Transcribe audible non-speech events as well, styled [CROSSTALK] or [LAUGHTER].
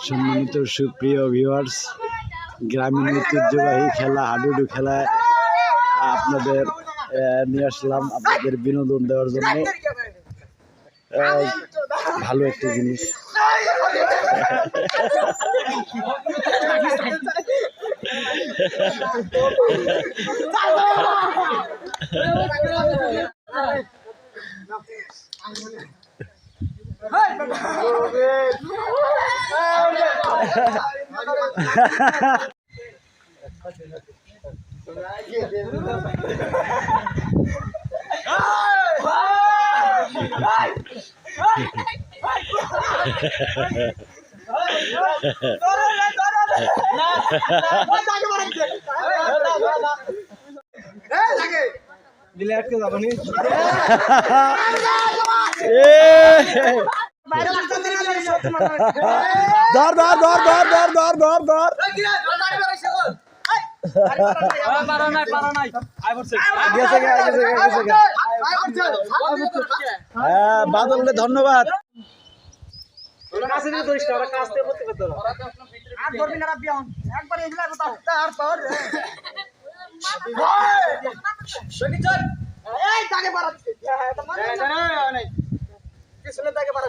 সম্মানিত সুপ্রিয় ভিউয়ার্স গ্রামীণ ঐতিহ্যবাহী খেলা হাডুডু খেলায় আপনাদের নিয়ে আসলাম আপনাদের বিনোদন দেওয়ার জন্য। ভালো একটি জিনিস। [LAUGHS] বিলেট কে যাবনি এ বাইরে লাগতে ধর ধর ধর ধর ধর ধর ধর ধর বাদলকে ধন্যবাদ তাকে পারা